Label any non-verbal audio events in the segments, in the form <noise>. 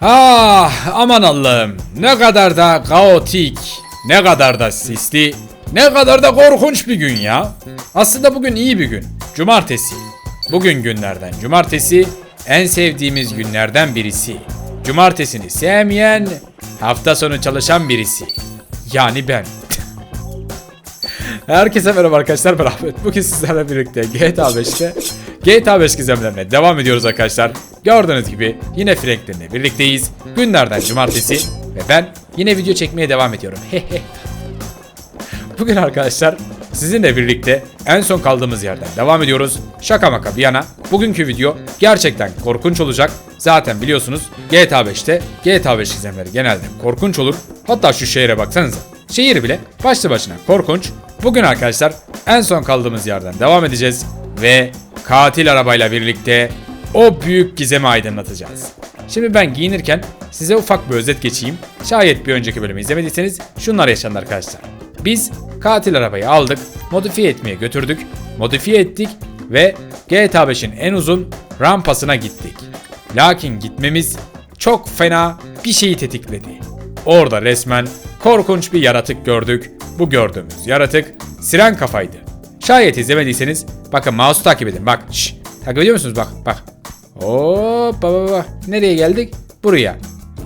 Ah aman Allah'ım ne kadar da kaotik, ne kadar da sisli, ne kadar da korkunç bir gün ya. Aslında bugün iyi bir gün. Cumartesi. Bugün günlerden cumartesi en sevdiğimiz günlerden birisi. Cumartesini sevmeyen, hafta sonu çalışan birisi. Yani ben. <laughs> Herkese merhaba arkadaşlar ben. Bugün sizlerle birlikte GTA 5'te GTA 5 gizemlerine devam ediyoruz arkadaşlar. Gördüğünüz gibi yine Franklin'le birlikteyiz. Günlerden cumartesi ve ben yine video çekmeye devam ediyorum. <laughs> Bugün arkadaşlar sizinle birlikte en son kaldığımız yerden devam ediyoruz. Şaka maka bir yana bugünkü video gerçekten korkunç olacak. Zaten biliyorsunuz GTA 5'te GTA 5 gizemleri genelde korkunç olur. Hatta şu şehre baksanıza. Şehir bile başlı başına korkunç. Bugün arkadaşlar en son kaldığımız yerden devam edeceğiz ve katil arabayla birlikte o büyük gizemi aydınlatacağız. Şimdi ben giyinirken size ufak bir özet geçeyim. Şayet bir önceki bölümü izlemediyseniz şunlar yaşandı arkadaşlar. Biz katil arabayı aldık, modifiye etmeye götürdük, modifiye ettik ve GTA 5'in en uzun rampasına gittik. Lakin gitmemiz çok fena bir şeyi tetikledi. Orada resmen korkunç bir yaratık gördük. Bu gördüğümüz yaratık siren kafaydı. Şayet izlemediyseniz bakın mouse'u takip edin. Bak şş, takip ediyor musunuz? Bak bak. Hop baba baba. Nereye geldik? Buraya.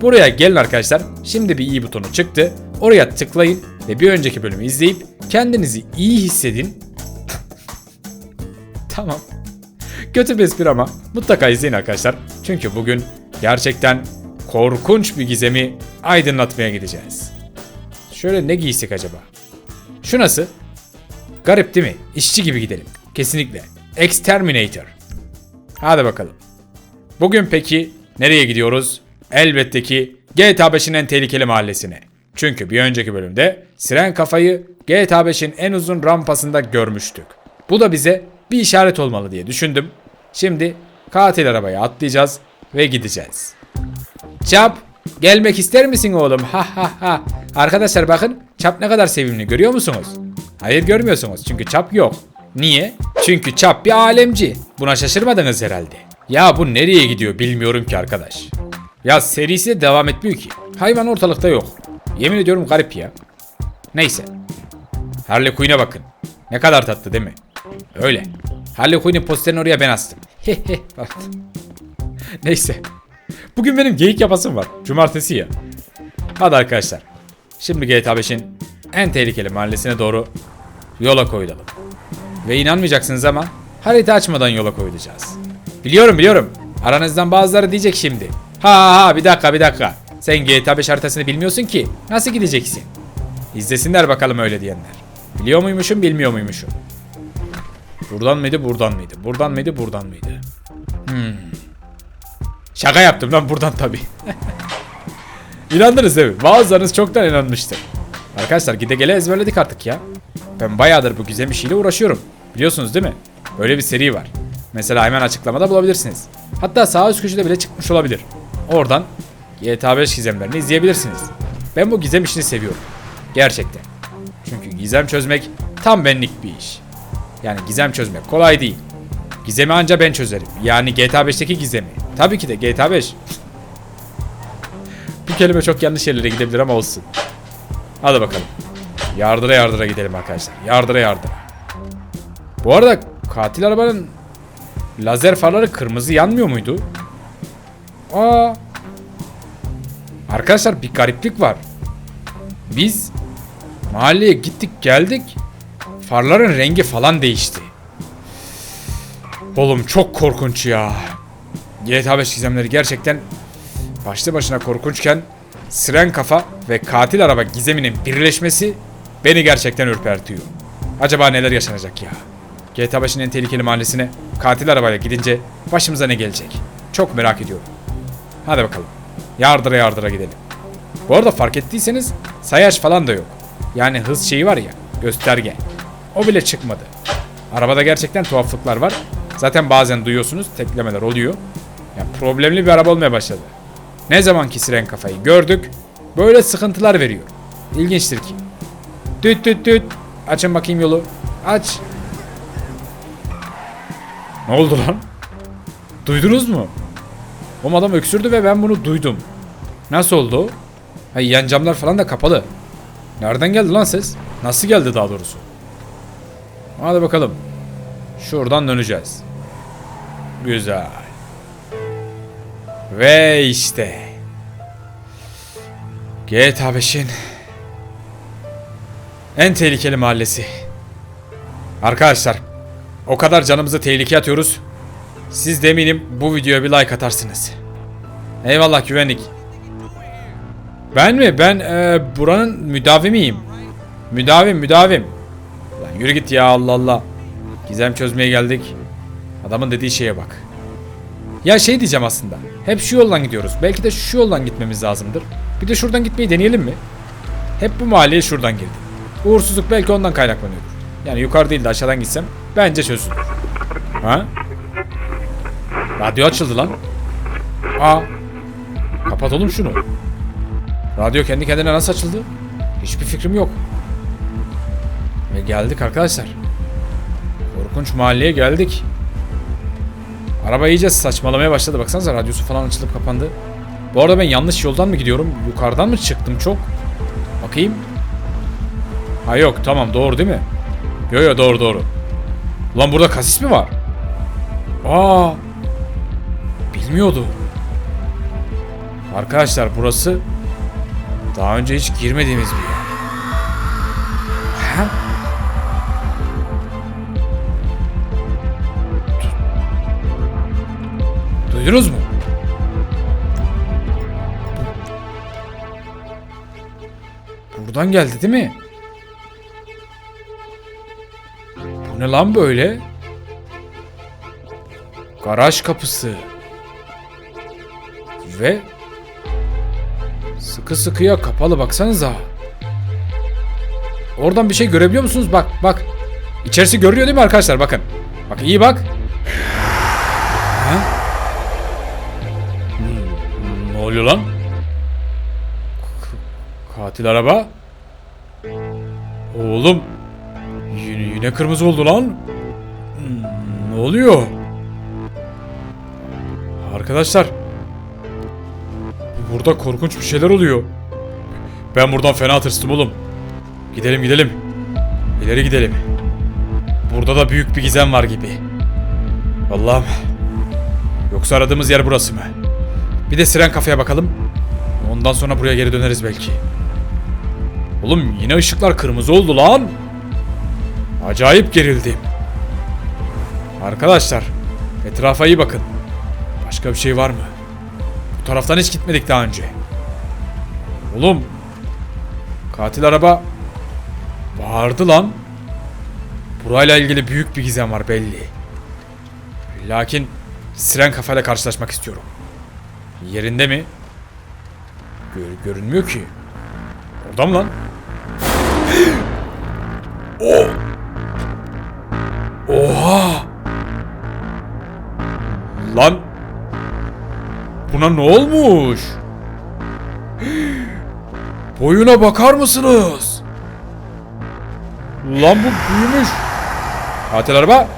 Buraya gelin arkadaşlar. Şimdi bir i butonu çıktı. Oraya tıklayın ve bir önceki bölümü izleyip kendinizi iyi hissedin. <laughs> tamam. Kötü bir espri ama mutlaka izleyin arkadaşlar. Çünkü bugün gerçekten korkunç bir gizemi aydınlatmaya gideceğiz. Şöyle ne giysek acaba? Şu nasıl? Garip değil mi? İşçi gibi gidelim. Kesinlikle. Exterminator. Hadi bakalım. Bugün peki nereye gidiyoruz? Elbette ki GTA 5'in en tehlikeli mahallesine. Çünkü bir önceki bölümde Siren Kafayı GTA 5'in en uzun rampasında görmüştük. Bu da bize bir işaret olmalı diye düşündüm. Şimdi katil arabaya atlayacağız ve gideceğiz. Çap, gelmek ister misin oğlum? Ha ha ha. Arkadaşlar bakın, Çap ne kadar sevimli görüyor musunuz? Hayır görmüyorsunuz çünkü Çap yok. Niye? Çünkü Çap bir alemci. Buna şaşırmadınız herhalde. Ya bu nereye gidiyor bilmiyorum ki arkadaş. Ya serisi de devam etmiyor ki. Hayvan ortalıkta yok. Yemin ediyorum garip ya. Neyse. Harley Quinn'e bakın. Ne kadar tatlı değil mi? Öyle. Harley Quinn'in posterini oraya ben astım. Hehe. <laughs> Neyse. Bugün benim geyik yapasım var. Cumartesi ya. Hadi arkadaşlar. Şimdi GTA 5'in en tehlikeli mahallesine doğru yola koyulalım. Ve inanmayacaksınız ama harita açmadan yola koyulacağız. Biliyorum biliyorum. Aranızdan bazıları diyecek şimdi. Ha ha bir dakika bir dakika. Sen GTA 5 haritasını bilmiyorsun ki. Nasıl gideceksin? İzlesinler bakalım öyle diyenler. Biliyor muymuşum bilmiyor muymuşum. Buradan mıydı buradan mıydı? Buradan mıydı buradan mıydı? Hmm. Şaka yaptım lan buradan tabi. <laughs> İnandınız değil mi? Bazılarınız çoktan inanmıştır. Arkadaşlar gide gele ezberledik artık ya. Ben bayağıdır bu gizem işiyle uğraşıyorum. Biliyorsunuz değil mi? Böyle bir seri var. Mesela hemen açıklamada bulabilirsiniz. Hatta sağ üst köşede bile çıkmış olabilir. Oradan GTA 5 gizemlerini izleyebilirsiniz. Ben bu gizem işini seviyorum. Gerçekten. Çünkü gizem çözmek tam benlik bir iş. Yani gizem çözmek kolay değil. Gizemi anca ben çözerim. Yani GTA 5'teki gizemi. Tabii ki de GTA 5. Bu kelime çok yanlış yerlere gidebilir ama olsun. Hadi bakalım. Yardıra yardıra gidelim arkadaşlar. Yardıra yardıra. Bu arada katil arabanın lazer farları kırmızı yanmıyor muydu? Aa. Arkadaşlar bir gariplik var. Biz mahalleye gittik geldik. Farların rengi falan değişti. Oğlum çok korkunç ya. GTA 5 gizemleri gerçekten başlı başına korkunçken Siren kafa ve katil araba gizeminin birleşmesi beni gerçekten ürpertiyor. Acaba neler yaşanacak ya? GTA 5'in en tehlikeli mahallesine katil arabayla gidince başımıza ne gelecek? Çok merak ediyorum. Hadi bakalım. Yardıra yardıra gidelim. Bu arada fark ettiyseniz sayaç falan da yok. Yani hız şeyi var ya gösterge. O bile çıkmadı. Arabada gerçekten tuhaflıklar var. Zaten bazen duyuyorsunuz teklemeler oluyor. Ya problemli bir araba olmaya başladı. Ne zamanki siren kafayı gördük böyle sıkıntılar veriyor. İlginçtir ki. Düt düt düt. Açın bakayım yolu. Aç. Ne oldu lan? Duydunuz mu? O adam öksürdü ve ben bunu duydum. Nasıl oldu? Ha yan camlar falan da kapalı. Nereden geldi lan ses? Nasıl geldi daha doğrusu? Hadi bakalım. Şuradan döneceğiz. Güzel. Ve işte. GTA 5'in en tehlikeli mahallesi. Arkadaşlar, o kadar canımızı tehlikeye atıyoruz. Siz de eminim bu videoya bir like atarsınız. Eyvallah güvenlik. Ben mi? Ben e, buranın müdavimiyim. Müdavim, müdavim. Lan yürü git ya Allah Allah. Gizem çözmeye geldik. Adamın dediği şeye bak. Ya şey diyeceğim aslında. Hep şu yoldan gidiyoruz. Belki de şu yoldan gitmemiz lazımdır. Bir de şuradan gitmeyi deneyelim mi? Hep bu mahalleye şuradan girdim. Uğursuzluk belki ondan kaynaklanıyordur. Yani yukarı değil de aşağıdan gitsem bence çözülür. Ha? Radyo açıldı lan. Aa. Kapat oğlum şunu. Radyo kendi kendine nasıl açıldı? Hiçbir fikrim yok. Ve geldik arkadaşlar. Korkunç mahalleye geldik. Araba iyice saçmalamaya başladı. Baksanıza radyosu falan açılıp kapandı. Bu arada ben yanlış yoldan mı gidiyorum? Yukarıdan mı çıktım çok? Bakayım. Ha yok tamam doğru değil mi? Yo yo doğru doğru. Ulan burada kasis mi var? Aa. Bilmiyordu. Arkadaşlar burası daha önce hiç girmediğimiz bir yer. Ha? Du- Duydunuz mu? Bu- Buradan geldi değil mi? Ne lan böyle? Garaj kapısı. Ve sıkı sıkıya kapalı baksanıza. Oradan bir şey görebiliyor musunuz? Bak bak. İçerisi görüyor değil mi arkadaşlar? Bakın. Bak iyi bak. Ha? Hmm, Ne oluyor lan? Katil araba. Oğlum. Yine, kırmızı oldu lan. Hmm, Ne oluyor? Arkadaşlar. Burada korkunç bir şeyler oluyor. Ben buradan fena tırstım oğlum. Gidelim gidelim. İleri gidelim. Burada da büyük bir gizem var gibi. Allah'ım. Yoksa aradığımız yer burası mı? Bir de siren kafeye bakalım. Ondan sonra buraya geri döneriz belki. Oğlum yine ışıklar kırmızı oldu lan. Acayip gerildim. Arkadaşlar etrafa iyi bakın. Başka bir şey var mı? Bu taraftan hiç gitmedik daha önce. Oğlum. Katil araba bağırdı lan. Burayla ilgili büyük bir gizem var belli. Lakin siren kafayla karşılaşmak istiyorum. Yerinde mi? Gör- görünmüyor ki. Orada mı lan? <gasps> o. Oha. Lan. Buna ne olmuş? Boyuna bakar mısınız? Lan bu büyümüş. Katil araba.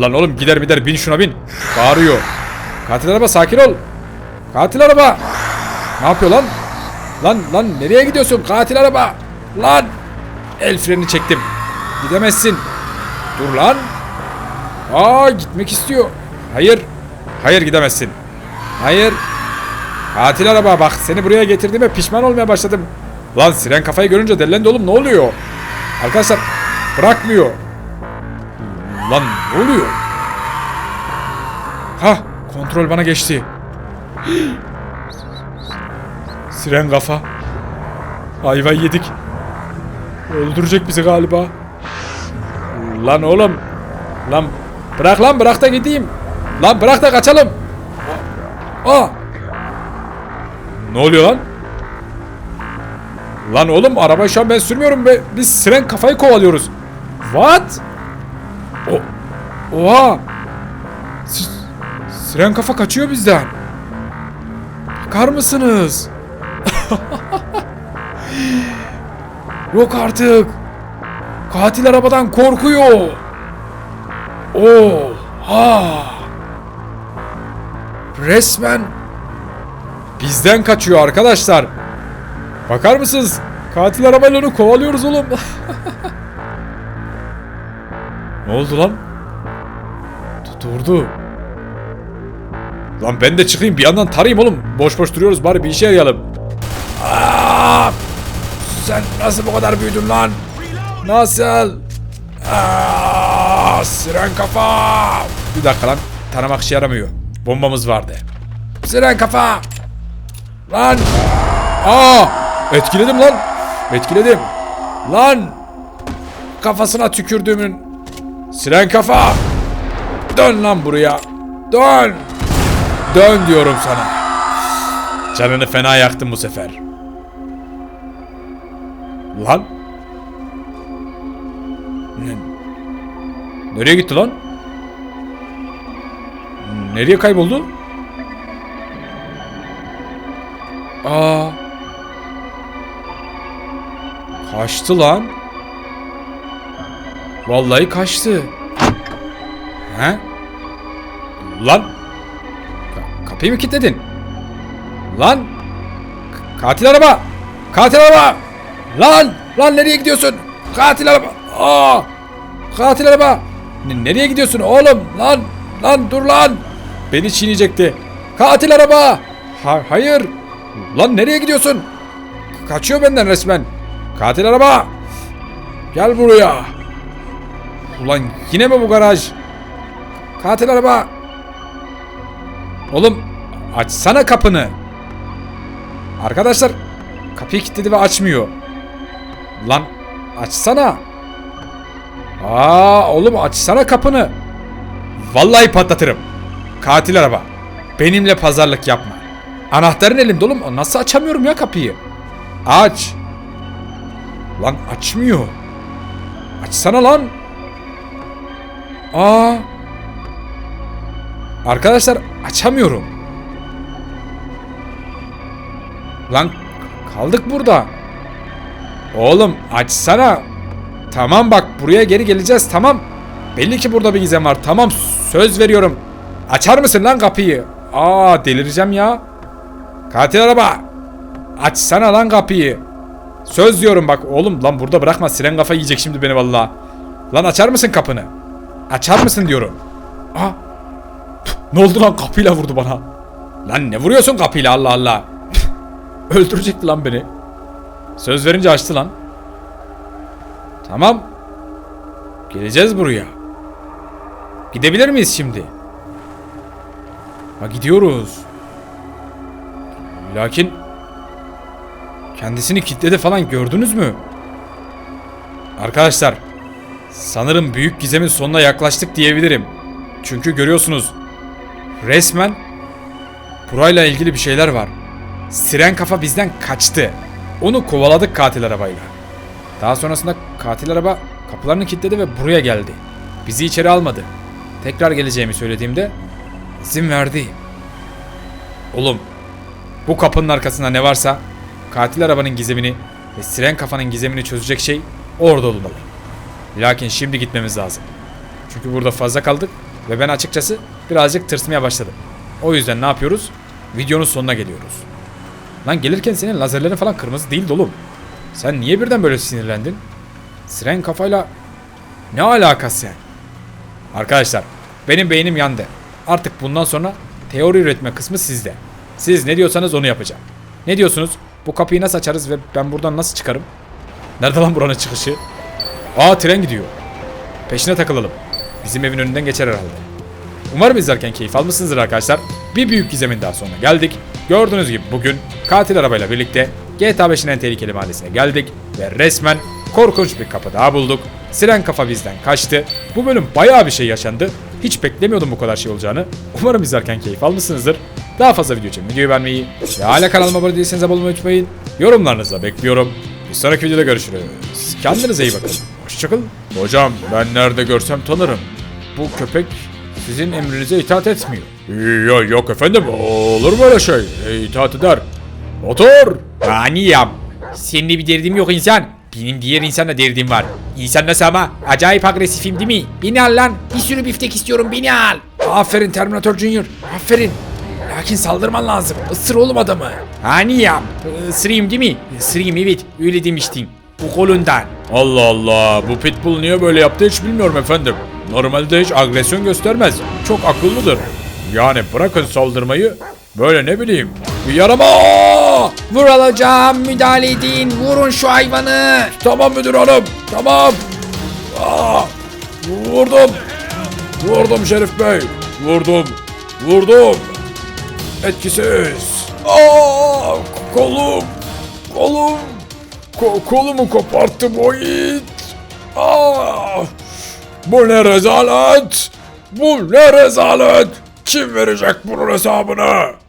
Lan oğlum gider gider bin şuna bin. Bağırıyor. Katil araba sakin ol. Katil araba. Ne yapıyor lan? Lan lan nereye gidiyorsun katil araba? Lan. El freni çektim. Gidemezsin. Dur lan. Aa gitmek istiyor. Hayır. Hayır gidemezsin. Hayır. Katil araba bak seni buraya getirdiğime pişman olmaya başladım. Lan siren kafayı görünce delilendi oğlum ne oluyor? Arkadaşlar bırakmıyor. Lan ne oluyor? Ha kontrol bana geçti. <gasps> Siren kafa. Ayvayı yedik. Öldürecek bizi galiba. Lan oğlum. Lan bırak lan bırak da gideyim. Lan bırak da kaçalım. Aa. Ne oluyor lan? Lan oğlum arabayı şu an ben sürmüyorum be. Biz siren kafayı kovalıyoruz. What? O Oha. Si- siren kafa kaçıyor bizden. Bakar mısınız? <laughs> Yok artık. Katil arabadan korkuyor. Oha. Resmen bizden kaçıyor arkadaşlar. Bakar mısınız? Katil arabayla onu kovalıyoruz oğlum. <laughs> ne oldu lan? Durdu. Lan ben de çıkayım bir yandan tarayayım oğlum. Boş boş duruyoruz bari bir işe yarayalım. Aa, sen nasıl bu kadar büyüdün lan? Nasıl? Aa, siren kafa. Bir dakika lan. Taramak işe yaramıyor. Bombamız vardı. Siren kafa. Lan. Aa, etkiledim lan. Etkiledim. Lan. Kafasına tükürdüğümün. Siren kafa. Dön lan buraya. Dön. Dön diyorum sana. Canını fena yaktım bu sefer. Lan. Ne? Nereye gitti lan? Nereye kayboldu? Aa. Kaçtı lan. Vallahi kaçtı. He? Lan. Ka- kapıyı mı kilitledin? Lan. Katil araba. Katil araba. Lan. Lan nereye gidiyorsun? Katil araba. Aa. Katil araba. Nereye gidiyorsun oğlum? Lan. Lan dur lan. Beni çiğneyecekti. Katil araba. Ha- hayır. Lan nereye gidiyorsun? Kaçıyor benden resmen. Katil araba. Gel buraya. Ulan yine mi bu garaj? Katil araba. Oğlum açsana kapını. Arkadaşlar kapıyı kilitledi ve açmıyor. Lan açsana. Aa oğlum açsana kapını. Vallahi patlatırım. Katil araba. Benimle pazarlık yapma. Anahtarın elimde oğlum. Nasıl açamıyorum ya kapıyı? Aç. Lan açmıyor. Açsana lan. Aa. Arkadaşlar açamıyorum. Lan kaldık burada. Oğlum açsana. Tamam bak buraya geri geleceğiz tamam. Belli ki burada bir gizem var. Tamam söz veriyorum. Açar mısın lan kapıyı? Aa delireceğim ya. Katil araba. Açsana lan kapıyı. Söz diyorum bak oğlum lan burada bırakma siren kafa yiyecek şimdi beni vallahi. Lan açar mısın kapını? Açar mısın diyorum. Aa. Ne oldu lan kapıyla vurdu bana. Lan ne vuruyorsun kapıyla Allah Allah. Öldürecekti lan beni. Söz verince açtı lan. Tamam. Geleceğiz buraya. Gidebilir miyiz şimdi? Ha gidiyoruz. Lakin kendisini kilitledi falan gördünüz mü? Arkadaşlar sanırım büyük gizemin sonuna yaklaştık diyebilirim. Çünkü görüyorsunuz resmen burayla ilgili bir şeyler var. Siren kafa bizden kaçtı. Onu kovaladık katil arabayla. Daha sonrasında katil araba kapılarını kilitledi ve buraya geldi. Bizi içeri almadı. Tekrar geleceğimi söylediğimde izin verdi. Oğlum bu kapının arkasında ne varsa katil arabanın gizemini ve siren kafanın gizemini çözecek şey orada olmalı. Lakin şimdi gitmemiz lazım. Çünkü burada fazla kaldık ve ben açıkçası birazcık tırsmaya başladım. O yüzden ne yapıyoruz? Videonun sonuna geliyoruz. Lan gelirken senin lazerlerin falan kırmızı değildi oğlum. Sen niye birden böyle sinirlendin? Siren kafayla ne alakası yani? Arkadaşlar benim beynim yandı. Artık bundan sonra teori üretme kısmı sizde. Siz ne diyorsanız onu yapacağım. Ne diyorsunuz? Bu kapıyı nasıl açarız ve ben buradan nasıl çıkarım? Nerede lan buranın çıkışı? Aa tren gidiyor. Peşine takılalım. Bizim evin önünden geçer herhalde. Umarım izlerken keyif almışsınızdır arkadaşlar. Bir büyük gizemin daha sonuna geldik. Gördüğünüz gibi bugün katil arabayla birlikte GTA 5'in en tehlikeli mahallesine geldik ve resmen korkunç bir kapı daha bulduk. Siren kafa bizden kaçtı. Bu bölüm bayağı bir şey yaşandı. Hiç beklemiyordum bu kadar şey olacağını. Umarım izlerken keyif almışsınızdır. Daha fazla video için videoyu beğenmeyi ve hala kanalıma abone değilseniz abone olmayı unutmayın. Yorumlarınızı da bekliyorum. Bir sonraki videoda görüşürüz. Kendinize iyi bakın. Hoşçakalın. Hocam ben nerede görsem tanırım. Bu köpek sizin emrinize itaat etmiyor. Yok yok efendim olur mu öyle şey? E, itaat eder. Otur. Aniyam. Senin bir derdim yok insan. Benim diğer insanla derdim var. İnsan nasıl ama? Acayip agresifim değil mi? Beni al lan. Bir sürü biftek istiyorum beni al. Aferin Terminator Junior. Aferin. Lakin saldırman lazım. Isır oğlum adamı. Hani yap. Isırayım değil mi? Isırayım evet. Öyle demiştin. Bu kolundan. Allah Allah. Bu pitbull niye böyle yaptı hiç bilmiyorum efendim. Normalde hiç agresyon göstermez. Çok akıllıdır. Yani bırakın saldırmayı. Böyle ne bileyim. Bir yarama. Vur alacağım. Müdahale edin. Vurun şu hayvanı. Tamam müdür hanım. Tamam. Aa, vurdum. Vurdum Şerif Bey. Vurdum. Vurdum. Etkisiz. Aa, kolum. Kolum. Ko- kolumu koparttı bu it. Aa, bu ne rezalet. Bu ne rezalet. Kim verecek bunun hesabını?